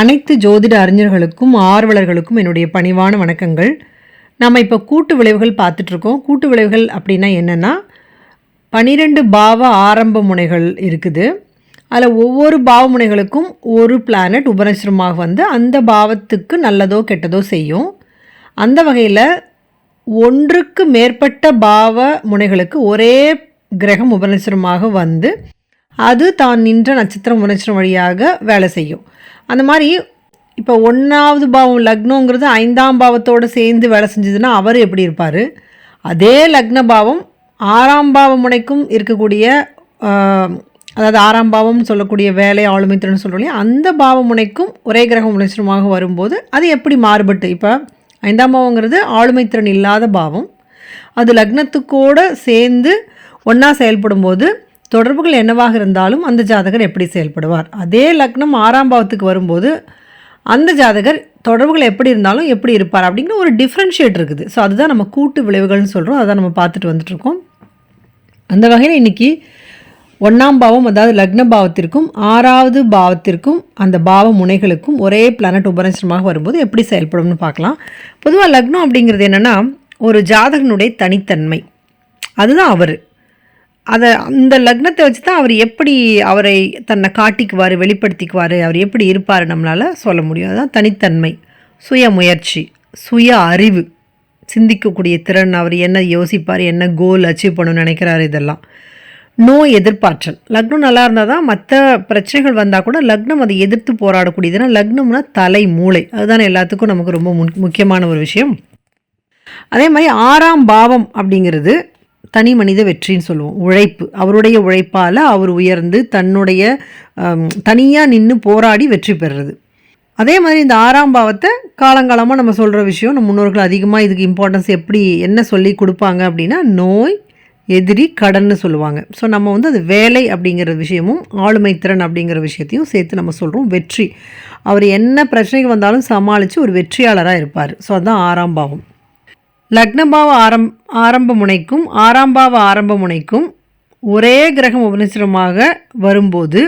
அனைத்து ஜோதிட அறிஞர்களுக்கும் ஆர்வலர்களுக்கும் என்னுடைய பணிவான வணக்கங்கள். நம்ம இப்போ கூட்டு விளைவுகள் பார்த்துட்ருக்கோம். கூட்டு விளைவுகள் அப்படின்னா என்னென்னா பனிரெண்டு பாவ ஆரம்ப முனைகள் இருக்குது. அதில் ஒவ்வொரு பாவ முனைகளுக்கும் ஒரு பிளானட் உபநட்சரமாக வந்து அந்த பாவத்துக்கு நல்லதோ கெட்டதோ செய்யும். அந்த வகையில் ஒன்றுக்கு மேற்பட்ட பாவ முனைகளுக்கு ஒரே கிரகம் உபநட்சரமாக வந்து அது தான் நின்ற நட்சத்திரம் உபநட்சரம் வழியாக வேலை செய்யும். அந்த மாதிரி இப்போ ஒன்றாவது பாவம் லக்னங்கிறது ஐந்தாம் பாவத்தோடு சேர்ந்து வேலை செஞ்சதுன்னா அவர் எப்படி இருப்பார்? அதே லக்ன பாவம் ஆறாம் பாவம் முனைக்கும் இருக்கக்கூடிய அதாவது ஆறாம் பாவம்னு சொல்லக்கூடிய வேலை ஆளுமை திறன் சொல்கிறோம் இல்லையா? அந்த பாவ முனைக்கும் ஒரே கிரகம் முனைச்சரமாக வரும்போது அது எப்படி மாறுபட்டு? இப்போ ஐந்தாம் பாவங்கிறது ஆளுமை திறன் இல்லாத பாவம். அது லக்னத்துக்கோடு சேர்ந்து ஒன்றா செயல்படும்போது தொடர்புகள் என்னவாக இருந்தாலும் அந்த ஜாதகர் எப்படி செயல்படுவார். அதே லக்னம் ஆறாம் பாவத்துக்கு வரும்போது அந்த ஜாதகர் தொடர்புகள் எப்படி இருந்தாலும் எப்படி இருப்பார் அப்படிங்கிற ஒரு டிஃப்ரென்ஷியேட் இருக்குது. ஸோ அதுதான் நம்ம கூட்டு விளைவுகள்னு சொல்கிறோம் அதான் நம்ம பார்த்துட்டு வந்துட்ருக்கோம் அந்த வகையில் இன்றைக்கி ஒன்றாம் பாவம் அதாவது லக்ன பாவத்திற்கும் ஆறாவது பாவத்திற்கும் அந்த பாவ முனைகளுக்கும் ஒரே பிளானட் உபரிசனமாக வரும்போது எப்படி செயல்படும்னு பார்க்கலாம். பொதுவாக லக்னம் அப்படிங்கிறது என்னென்னா ஒரு ஜாதகனுடைய தனித்தன்மை. அதுதான் அவர். அதை அந்த லக்னத்தை வச்சு தான் அவர் எப்படி அவரை தன்னை காட்டிக்குவார் வெளிப்படுத்திக்குவார் அவர் எப்படி இருப்பார் நம்மளால் சொல்ல முடியும். அதுதான் தனித்தன்மை சுய முயற்சி சுய அறிவு. சிந்திக்கக்கூடிய திறன் அவர் என்ன யோசிப்பார் என்ன கோல் அச்சீவ் பண்ணணும்னு நினைக்கிறாரு இதெல்லாம். நோய் எதிர்ப்பாற்றல். லக்னம் நல்லா இருந்தால் தான் மற்ற பிரச்சனைகள் வந்தால் கூட லக்னம் அதை எதிர்த்து போராடக்கூடியதுன்னா லக்னம்னா தலை மூளை அதுதானே எல்லாத்துக்கும் நமக்கு ரொம்ப முக்கியமான ஒரு விஷயம். அதே மாதிரி ஆறாம் பாவம் அப்படிங்கிறது தனி மனித வெற்றின்னு சொல்லுவோம். உழைப்பு. அவருடைய உழைப்பால் அவர் உயர்ந்து தன்னுடைய தனியாக நின்று போராடி வெற்றி பெறுறது. அதே மாதிரி இந்த ஆறாம் பாவத்தை காலங்காலமாக நம்ம சொல்கிற விஷயம் நம்ம முன்னோர்கள் அதிகமாக இதுக்கு இம்பார்ட்டன்ஸ் எப்படி என்ன சொல்லி கொடுப்பாங்க அப்படின்னா நோய் எதிரி கடன்னு சொல்லுவாங்க. ஸோ நம்ம வந்து அது வேலை அப்படிங்கிற விஷயமும் ஆளுமை திறன் அப்படிங்கிற விஷயத்தையும் சேர்த்து நம்ம சொல்கிறோம் வெற்றி. அவர் என்ன பிரச்சனைக்கு வந்தாலும் சமாளித்து ஒரு வெற்றியாளராக இருப்பார். ஸோ அதுதான் ஆறாம் பாவம். லக்னபாவ ஆரம் ஆரம்ப முனைக்கும் ஆறாம் பாவ ஆரம்ப முனைக்கும் ஒரே கிரகம் உபநிச்சரமாக வரும்போது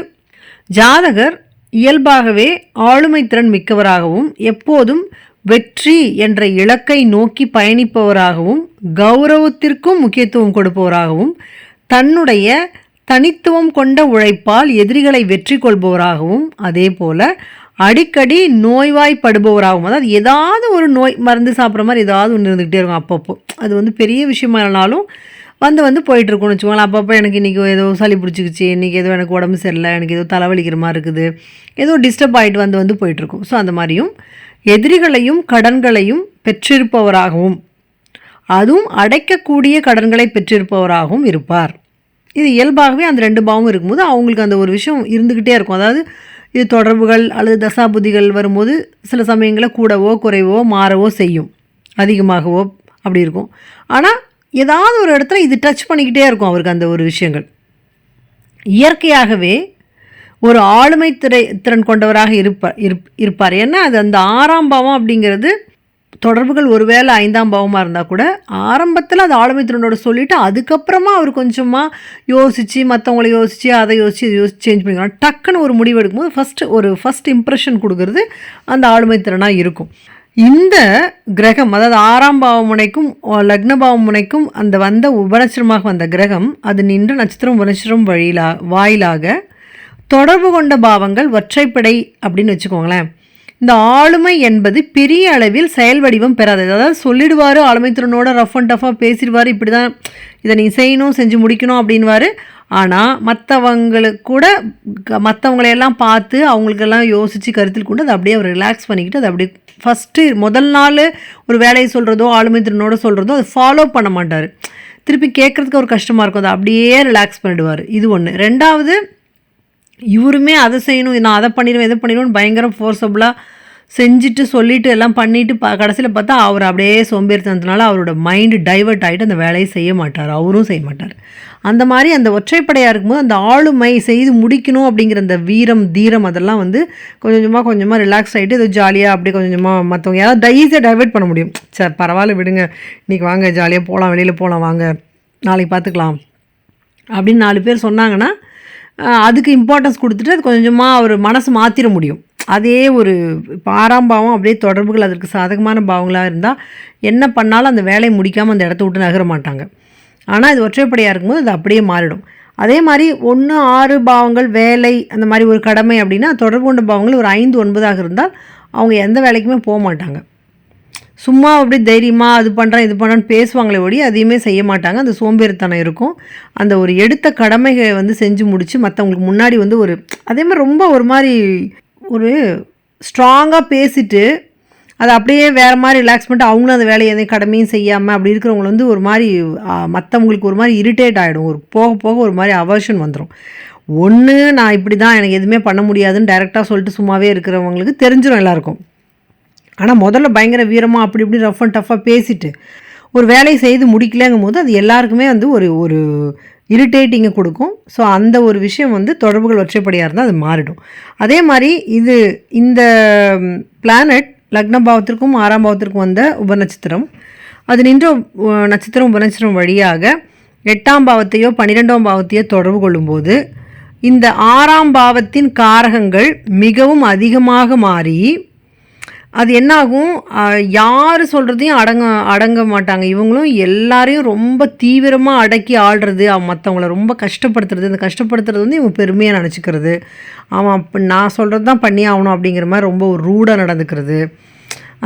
ஜாதகர் இயல்பாகவே ஆளுமை திறன் மிக்கவராகவும் எப்போதும் வெற்றி என்ற இலக்கை நோக்கி பயணிப்பவராகவும் கௌரவத்திற்கும் முக்கியத்துவம் கொடுப்பவராகவும் தன்னுடைய தனித்துவம் கொண்ட உழைப்பால் எதிரிகளை வெற்றி கொள்பவராகவும் அதே போல அடிக்கடி நோய்வாய்ப்படுபவராகவும் அதாவது ஏதாவது ஒரு நோய் மருந்து சாப்பிட்ற மாதிரி ஏதாவது ஒன்று இருந்துக்கிட்டே இருக்கும் அப்பப்போ. அது வந்து பெரிய விஷயமா இல்லைனாலும் வந்து வந்து போயிட்டு இருக்கும்னு வச்சுக்கோங்களேன். அப்பப்போ எனக்கு இன்றைக்கி ஏதோ சளி பிடிச்சிக்கிச்சு இன்றைக்கி ஏதோ எனக்கு உடம்பு சரியில்லை எனக்கு ஏதோ தலைவலிக்கிற மாதிரி இருக்குது ஏதோ டிஸ்டர்ப் ஆகிட்டு வந்து வந்து போயிட்டுருக்கும் ஸோ அந்த மாதிரியும் எதிரிகளையும் கடன்களையும் பெற்றிருப்பவராகவும் அதுவும் அடைக்கக்கூடிய கடன்களை பெற்றிருப்பவராகவும் இருப்பார். இது இயல்பாகவே அந்த ரெண்டு பாவமும் இருக்கும்போது அவங்களுக்கு அந்த ஒரு விஷயம் இருந்துக்கிட்டே இருக்கும். அதாவது இது தொடர்புகள் அல்லது தசாபுதிகள் வரும்போது சில சமயங்களில் கூடவோ குறைவோ மாறவோ செய்யும். அதிகமாகவோ அப்படி இருக்கும். ஆனால் ஏதாவது ஒரு இடத்துல இது டச் பண்ணிக்கிட்டே இருக்கும் அவருக்கு அந்த ஒரு விஷயங்கள். இயற்கையாகவே ஒரு ஆளுமை திரை திறன் கொண்டவராக இருப்ப இருப் இருப்பார். ஏன்னா அது அந்த ஆறாம் பாவம் அப்படிங்கிறது தொடர்புகள் ஒருவேளை ஐந்தாம் பாவமாக இருந்தால் கூட ஆரம்பத்தில் அது ஆளுமைத்திறனோட சொல்லிவிட்டு அதுக்கப்புறமா அவர் கொஞ்சமாக யோசித்து மற்றவங்களை யோசித்து அதை யோசித்து இதை யோசிச்சு சேஞ்ச் பண்ணிக்கலாம் டக்குன்னு ஒரு முடிவு எடுக்கும்போது ஃபஸ்ட்டு ஒரு ஃபஸ்ட் இம்ப்ரெஷன் கொடுக்கறது அந்த ஆளுமைத்திறனாக இருக்கும். இந்த கிரகம் அதாவது ஆறாம் பாவமுனைக்கும் லக்ன பாவமுனைக்கும் அந்த வந்த உபநட்சரமாக வந்த கிரகம் அது நின்று நட்சத்திரம் உபநட்சரம் வழியிலா வாயிலாக தொடர்பு கொண்ட பாவங்கள் ஒற்றைப்படை அப்படின்னு வச்சுக்கோங்களேன். இந்த ஆளுமை என்பது பெரிய அளவில் செயல் வடிவம் பெறாது. அதாவது சொல்லிடுவார் ஆளுமை ரஃப் அண்ட் டஃபாக பேசிடுவார் இப்படி தான் இதை நீ செய்யணும் செஞ்சு முடிக்கணும் அப்படின்வாரு ஆனால் மற்றவங்களுக்கு கூட க- மற்றவங்களையெல்லாம் பார்த்து அவங்களுக்கெல்லாம் யோசித்து கருத்தில் கொண்டு அதை அப்படியே அவர் ரிலாக்ஸ் பண்ணிக்கிட்டு அதை அப்படியே ஃபஸ்ட்டு முதல் நாள் ஒரு வேலையை சொல்கிறதோ ஆளுமை திறனோட சொல்கிறதோ அதை ஃபாலோ பண்ண மாட்டார். திருப்பி கேட்குறதுக்கு ஒரு கஷ்டமாக இருக்கும். அதை அப்படியே ரிலாக்ஸ் பண்ணிடுவார். இது ஒன்று ரெண்டாவது இவருமே அதை செய்யணும் நான் அதை பண்ணிடுவேன் இதை பண்ணிடுவேன் பயங்கர ஃபோர்ஸபுளாக செஞ்சுட்டு சொல்லிட்டு எல்லாம் பண்ணிட்டு ப கடைசியில் பார்த்தா அவர் அப்படியே சோம்பேறித்தனத்தினால அவரோட மைண்டு டைவர்ட் ஆகிட்டு அந்த வேலையை செய்ய மாட்டார். அவரும் செய்ய மாட்டார். அந்த மாதிரி அந்த ஒற்றைப்படையாக இருக்கும்போது அந்த ஆளுமை செய்து முடிக்கணும் அப்படிங்கிற அந்த வீரம் தீரம் அதெல்லாம் வந்து கொஞ்சம் கொஞ்சமாக கொஞ்சமாக ரிலாக்ஸ் ஆகிட்டு ஏதோ ஜாலியாக அப்படியே கொஞ்சம் கொஞ்சமாக மற்றவங்க யாராவது ஈஸியாக டைவர்ட் பண்ண முடியும். சரி பரவாயில்ல விடுங்க. இன்றைக்கி வாங்க ஜாலியாக போகலாம் வெளியில் போகலாம் வாங்க. நாளைக்கு பார்த்துக்கலாம். அப்படின்னு நாலு பேர் சொன்னாங்கன்னா அதுக்கு இம்பார்ட்டன்ஸ் கொடுத்துட்டு அது கொஞ்சமாக அவர் மனசு மாற்றிட முடியும். அதே ஒரு பாராம்பாவம் ஆறாம் பாவம் அப்படியே தொடர்புகள் அதற்கு சாதகமான பாவங்களாக இருந்தால் என்ன பண்ணாலும் அந்த வேலையை முடிக்காமல் அந்த இடத்த விட்டு நகர மாட்டாங்க. ஆனால் இது ஒற்றைப்படையாக இருக்கும்போது அது அப்படியே மாறிடும். அதே மாதிரி ஒன்று ஆறு பாவங்கள் வேலை அந்த மாதிரி ஒரு கடமை அப்படின்னா தொடர்பு கொண்ட பாவங்கள் ஒரு ஐந்து ஒன்பதாக இருந்தால் அவங்க எந்த வேலைக்குமே போக மாட்டாங்க. சும்மா அப்படி தைரியமாக அது பண்ணுறேன் இது பண்ணுறேன்னு பேசுவாங்களே ஒடி அதையுமே செய்ய மாட்டாங்க. அந்த சோம்பேறித்தனம் இருக்கும். அந்த ஒரு எடுத்த கடமைகளை வந்து செஞ்சு முடித்து மற்றவங்களுக்கு முன்னாடி வந்து ஒரு அதே மாதிரி ரொம்ப ஒரு மாதிரி ஒரு ஸ்ட்ராங்காக பேசிட்டு அதை அப்படியே வேறு மாதிரி ரிலாக்ஸ் பண்ணிட்டு அவங்களும் அந்த வேலையை எந்த கடமையும் செய்யாமல் அப்படி இருக்கிறவங்கள வந்து ஒரு மாதிரி மற்றவங்களுக்கு ஒரு மாதிரி இரிட்டேட் ஆகிடும் ஒரு போக போக ஒரு மாதிரி அவர்ஷன் வந்துடும் ஒன்று நான் இப்படி தான் எனக்கு எதுவுமே பண்ண முடியாதுன்னு டைரெக்டாக சொல்லிட்டு சும்மாவே இருக்கிறவங்களுக்கு தெரிஞ்சிடும் எல்லாருக்கும். ஆனால் முதல்ல பயங்கர வீரமாக அப்படி இப்படி ரஃப் அண்ட் டஃப்பாக பேசிட்டு ஒரு வேலையை செய்து முடிக்கலங்கும் போது அது எல்லாருக்குமே வந்து ஒரு ஒரு இரிட்டேட்டிங்கை கொடுக்கும். ஸோ அந்த ஒரு விஷயம் வந்து தொடர்புகள் ஒற்றைப்படியாக இருந்தால் அது மாறிடும். அதே மாதிரி இது இந்த பிளானட் லக்ன பாவத்திற்கும் ஆறாம் பாவத்திற்கும் வந்த உபநட்சத்திரம். அது நின்ற நட்சத்திரம் உபநட்சத்திரம் வழியாக எட்டாம் பாவத்தையோ பன்னிரெண்டாம் பாவத்தையோ தொடர்பு கொள்ளும்போது இந்த ஆறாம் பாவத்தின் காரகங்கள் மிகவும் அதிகமாக மாறி அது என்னாகும்? யார் சொல்கிறதையும் அடங்க அடங்க மாட்டாங்க. இவங்களும் எல்லாரையும் ரொம்ப தீவிரமாக அடக்கி ஆள்றது மற்றவங்கள ரொம்ப கஷ்டப்படுத்துறது. இந்த கஷ்டப்படுத்துறது வந்து இவங்க பெருமையாக நினச்சிக்கிறது. அவன் நான் சொல்கிறது தான் பண்ணி ஆகணும் அப்படிங்கிற மாதிரி ரொம்ப ஒரு ரூடாக நடந்துக்கிறது.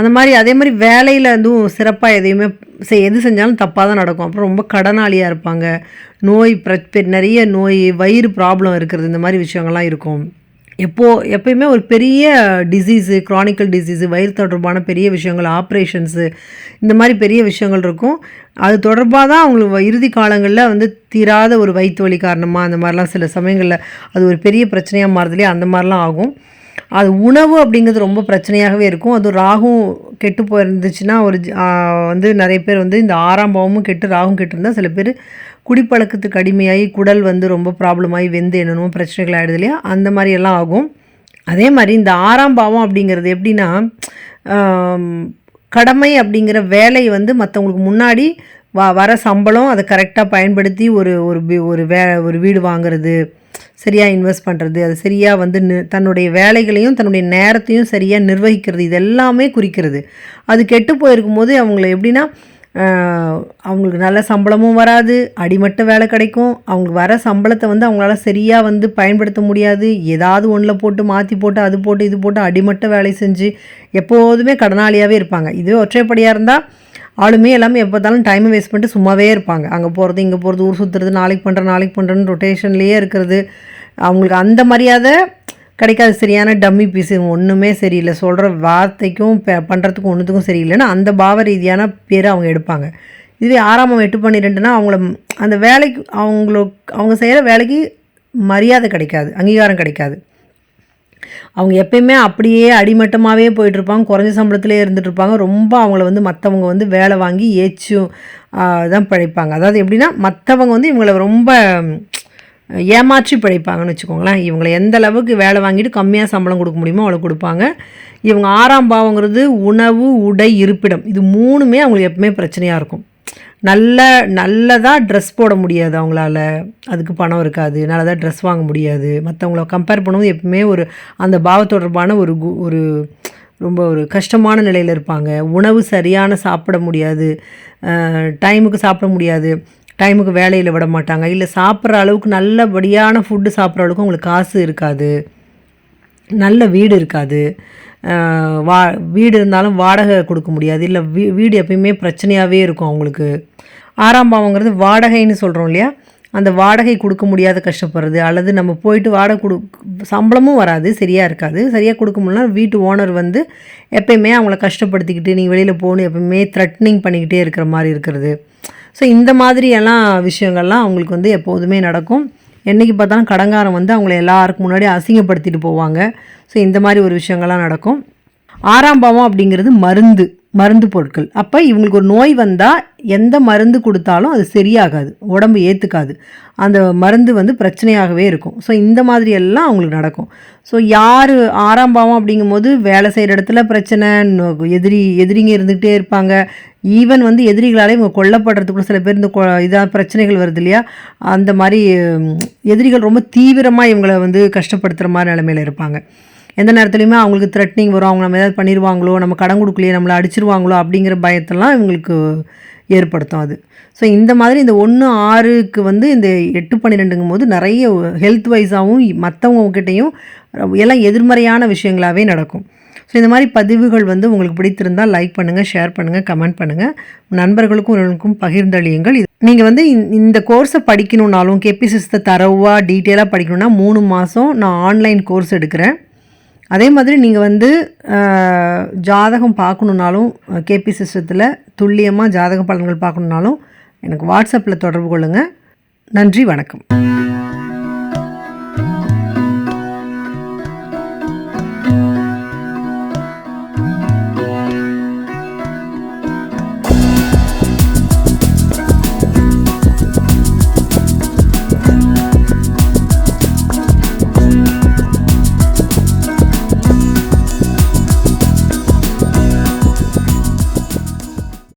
அந்த மாதிரி அதே மாதிரி வேலையில் வந்தும் சிறப்பாக எதையுமே செய் எது செஞ்சாலும் தப்பாக தான் நடக்கும். அப்புறம் ரொம்ப கடனாளியாக இருப்பாங்க. நோய் பிர நிறைய நோய் வயிறு ப்ராப்ளம் இருக்கிறது இந்த மாதிரி விஷயங்கள்லாம் இருக்கும். எப்போ எப்பயுமே ஒரு பெரிய டிசீஸு க்ரானிக்கல் டிசீஸு வயிறு தொடர்பான பெரிய விஷயங்கள் ஆப்ரேஷன்ஸு இந்த மாதிரி பெரிய விஷயங்கள் இருக்கும். அது தொடர்பாக தான் அவங்களுக்கு வ- இறுதி காலங்களில் வந்து தீராத ஒரு வயிற்று வலி காரணமாக அந்த மாதிரிலாம் சில சமயங்களில் அது ஒரு பெரிய பிரச்சனையாக மாறுதுலையே அந்த மாதிரிலாம் ஆகும். அது உணவு அப்படிங்கிறது ரொம்ப பிரச்சனையாகவே இருக்கும். அது ராகும் கெட்டு போயிருந்துச்சுன்னா ஒரு ஜ- வந்து நிறைய பேர் வந்து இந்த ஆறாம் பாவமும் கெட்டு ராகும் கெட்டு இருந்தால் சில பேர் குடிப்பழக்கத்துக்கு அடிமையாகி குடல் வந்து ரொம்ப ப்ராப்ளமாகி வெந்து என்னென்னமோ பிரச்சனைகள் ஆகிடுது இல்லையா? அந்த மாதிரி எல்லாம் ஆகும். அதே மாதிரி இந்த ஆறாம் பாவம் அப்படிங்கிறது எப்படின்னா கடமை அப்படிங்கிற வேலை வந்து மற்றவங்களுக்கு முன்னாடி வ வர சம்பளம் அதை கரெக்டாக பயன்படுத்தி ஒரு ஒரு ஒரு வே ஒரு வீடு வாங்குறது சரியாக இன்வெஸ்ட் பண்ணுறது அது சரியாக வந்து நி- தன்னுடைய வேலைகளையும் தன்னுடைய நேரத்தையும் சரியாக நிர்வகிக்கிறது இது எல்லாமே குறிக்கிறது. அது கெட்டு போயிருக்கும் போது அவங்கள எப்படின்னா அவங்களுக்கு நல்ல சம்பளமும் வராது அடிமட்ட வேலை கிடைக்கும். அவங்களுக்கு வர சம்பளத்தை வந்து அவங்களால சரியாக வந்து பயன்படுத்த முடியாது. ஏதாவது ஒன்றில் போட்டு மாற்றி போட்டு அது போட்டு இது போட்டு அடிமட்ட வேலை செஞ்சு எப்போதுமே கடனாளியாகவே இருப்பாங்க. இதுவே ஒற்றைப்படியாக இருந்தால் ஆளுமே எல்லாமே எப்போ பார்த்தாலும் டைமை வேஸ்ட் பண்ணிட்டு சும்மாவே இருப்பாங்க. அங்கே போகிறது இங்கே போகிறது ஊர் சுற்றுறது நாளைக்கு பண்ணுறேன் நாளைக்கு பண்ணுறேன்னு ரொட்டேஷன்லேயே இருக்கிறது. அவங்களுக்கு அந்த மரியாதை கிடைக்காது சரியான டம்மி பீஸ் ஒன்றுமே சரியில்லை. சொல்கிற வார்த்தைக்கும் ப- பண்ணுறதுக்கும் ஒன்றுத்துக்கும் சரியில்லைன்னா அந்த பாவ ரீதியான பேர் அவங்க எடுப்பாங்க. இதுவே ஆறாமம் எட்டு பன்னிரெண்டுனா அவங்கள அந்த வேலைக்கு அவங்களுக்கு அவங்க செய்கிற வேலைக்கு மரியாதை கிடைக்காது அங்கீகாரம் கிடைக்காது. அவங்க எப்பயுமே அப்படியே அடிமட்டமாகவே போயிட்டுருப்பாங்க குறைஞ்ச சம்பளத்திலே இருந்துகிட்ருப்பாங்க ரொம்ப அவங்கள வந்து மற்றவங்க வந்து வேலை வாங்கி ஏச்சும் தான் பிழைப்பாங்க. அதாவது எப்படின்னா மற்றவங்க வந்து இவங்களை ரொம்ப ஏமாற்றி பிழைப்பாங்கன்னு வச்சுக்கோங்களேன். இவங்களை எந்த அளவுக்கு வேலை வாங்கிட்டு கம்மியாக சம்பளம் கொடுக்க முடியுமோ அவ்வளோ கொடுப்பாங்க. இவங்க ஆறாம் பாவங்கிறது உணவு உடை இருப்பிடம். இது மூணுமே அவங்களுக்கு எப்பவுமே பிரச்சனையாக இருக்கும். நல்ல நல்லதாக ட்ரெஸ் போட முடியாது அவங்களால. அதுக்கு பணம் இருக்காது. நல்லதாக ட்ரெஸ் வாங்க முடியாது. மற்றவங்கள கம்பேர் பண்ணும்போது எப்பவுமே ஒரு அந்த பாவ தொடர்பான ஒரு கு- ஒரு ரொம்ப ஒரு கஷ்டமான நிலையில் இருப்பாங்க. உணவு சரியான சாப்பிட முடியாது. டைமுக்கு சாப்பிட முடியாது. டைமுக்கு வேலையில் விட மாட்டாங்க. இல்லை சாப்பிட்ற அளவுக்கு நல்லபடியான ஃபுட்டு சாப்பிட்ற அளவுக்கு அவங்களுக்கு காசு இருக்காது. நல்ல வீடு இருக்காது. வா வீடு இருந்தாலும் வாடகை கொடுக்க முடியாது. இல்லை வீ வீடு எப்பயுமே பிரச்சனையாகவே இருக்கும் அவங்களுக்கு. ஆறாம் பாவங்கிறது வாடகைன்னு சொல்கிறோம் இல்லையா? அந்த வாடகை கொடுக்க முடியாத கஷ்டப்படுறது. அல்லது நம்ம போயிட்டு வாடகை கொடு சம்பளமும் வராது சரியாக இருக்காது. சரியாக கொடுக்க முடியலனா வீட்டு ஓனர் வந்து எப்பயுமே அவங்கள கஷ்டப்படுத்திக்கிட்டு நீங்கள் வெளியில் போகணும் எப்பயுமே த்ரெட்னிங் பண்ணிக்கிட்டே இருக்கிற மாதிரி இருக்கிறது. ஸோ இந்த மாதிரியெல்லாம் விஷயங்கள்லாம் அவங்களுக்கு வந்து எப்போதுமே நடக்கும். என்றைக்கு பார்த்தாலும் கடங்காரம் வந்து அவங்கள எல்லாருக்கும் முன்னாடி அசிங்கப்படுத்திட்டு போவாங்க. ஸோ இந்த மாதிரி ஒரு விஷயங்கள்லாம் நடக்கும். ஆறாம் பாவம் அப்படிங்கிறது மருந்து மருந்து பொருட்கள். அப்போ இவங்களுக்கு ஒரு நோய் வந்தால் எந்த மருந்து கொடுத்தாலும் அது சரியாகாது உடம்பு ஏற்றுக்காது அந்த மருந்து வந்து பிரச்சனையாகவே இருக்கும். ஸோ இந்த மாதிரி எல்லாம் அவங்களுக்கு நடக்கும். ஸோ யார் ஆறாம் பாவம் அப்படிங்கும்போது வேலை செய்கிற இடத்துல பிரச்சனை எதிரி எதிரிங்க இருந்துக்கிட்டே இருப்பாங்க. ஈவன் வந்து எதிரிகளாலே இவங்க கொல்லப்படுறதுக்குள்ள சில பேர் இந்த கொ இதாக பிரச்சனைகள் வருது இல்லையா? அந்த மாதிரி எதிரிகள் ரொம்ப தீவிரமாக இவங்களை வந்து கஷ்டப்படுத்துகிற மாதிரி நிலமையில இருப்பாங்க. எந்த நேரத்துலையுமே அவங்களுக்கு த்ரெட்னிங் வரும் அவங்க நம்ம ஏதாவது பண்ணிடுவாங்களோ நம்ம கடன் கொடுக்கலையே நம்மளை அடிச்சிருவாங்களோ அப்படிங்கிற பயத்தெல்லாம் இவங்களுக்கு ஏற்படுத்தும் அது ஸோ இந்த மாதிரி இந்த ஒன்று ஆறுக்கு வந்து இந்த எட்டு பன்னிரெண்டுங்கும் போது நிறைய ஹெல்த் வைஸாகவும் மற்றவங்கக்கிட்டையும் எல்லாம் எதிர்மறையான விஷயங்களாகவே நடக்கும் ஸோ இந்த மாதிரி பதிவுகள் வந்து உங்களுக்கு பிடித்திருந்தால் லைக் பண்ணுங்கள் ஷேர் பண்ணுங்கள் கமெண்ட் பண்ணுங்கள் நண்பர்களுக்கும் உங்களுக்கும் பகிர்ந்தளியுங்கள் இது நீங்கள் வந்து இந்த கோர்ஸை படிக்கணுன்னாலும் கேபி சிஸ்டத்தை தரவாக டீட்டெயிலாக படிக்கணுன்னா மூணு மாதம் நான் ஆன்லைன் கோர்ஸ் எடுக்கிறேன் அதே மாதிரி நீங்கள் வந்து ஜாதகம் பார்க்கணுன்னாலும் கேபி சிஸ்டத்தில் துல்லியமாக ஜாதக பலன்கள் பார்க்கணுன்னாலும் எனக்கு வாட்ஸ்அப்பில் தொடர்பு கொள்ளுங்கள் நன்றி வணக்கம்.